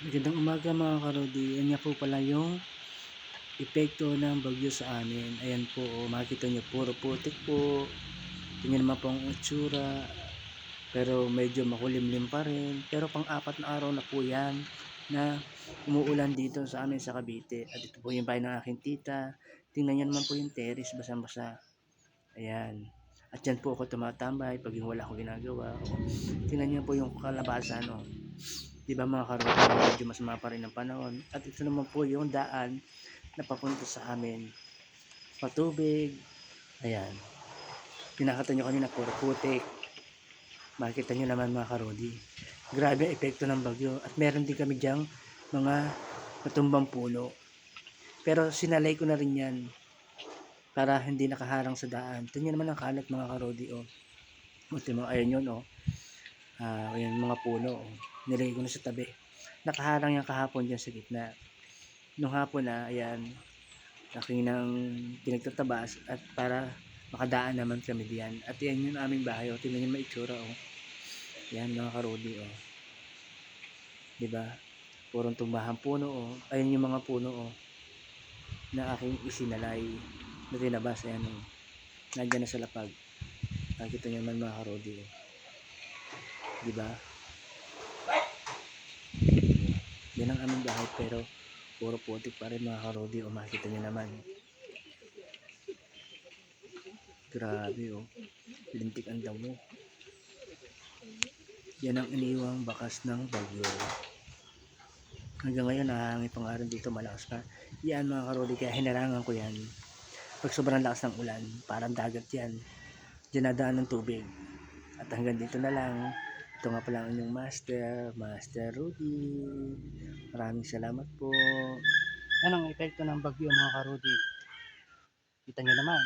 Magandang umaga mga karodi. Yan nga po pala yung epekto ng bagyo sa amin. Ayan po, oh, makikita nyo, puro putik po. Tingnan naman po ang itsura. Pero medyo makulimlim pa rin. Pero pang apat na araw na po yan na umuulan dito sa amin sa Cavite. At ito po yung bahay ng aking tita. Tingnan nyo naman po yung terrace, basang-basa. Ayan. At yan po ako tumatambay pag wala akong ginagawa. Tingnan nyo po yung kalabasan. Oh. Di ba mga karoon, medyo masama pa rin ang panahon. At ito naman po yung daan na papunta sa amin. Patubig. Ayan. Pinakita nyo kanina, puro putik. Makikita nyo naman mga karodi. Grabe ang epekto ng bagyo. At meron din kami dyang mga natumbang puno. Pero sinalay ko na rin yan para hindi nakaharang sa daan. Ito nyo naman ang kalat mga karodi. Oh. Ultimo, ayan yun. Oh. Ah, ayan mga puno. Oh. Nilagay ko na sa tabi. Nakaharang yung kahapon dyan sa gitna. Nung hapon na, ayan, laki ng pinagtatabas at para makadaan naman kami diyan. At yan yung aming bahay. Oh. Tingnan nyo maitsura. Oh. Yan mga karodi. Oh. Diba? Purong tumbahan puno. Oh. Ayan yung mga puno. Oh na aking isinalay na tinabas ayan o nandyan na sa lapag nakikita nyo naman mga karodi o di ba? Yan ang aming bahay pero puro putik pa rin mga karodi o makikita nyo naman. Grabe o lintik ang damo. Yan ang iniwang bakas ng bagyo. Hanggang ngayon nahangin pang araw dito malakas pa. Yan mga karodi kaya hinarangan ko yan. Pag sobrang lakas ng ulan parang dagat yan. Nadaan ng tubig. At hanggang dito na lang ito nga pala ang inyong master master Rudy. Maraming salamat po. Yan ang epekto ng bagyo mga karodi kita nyo naman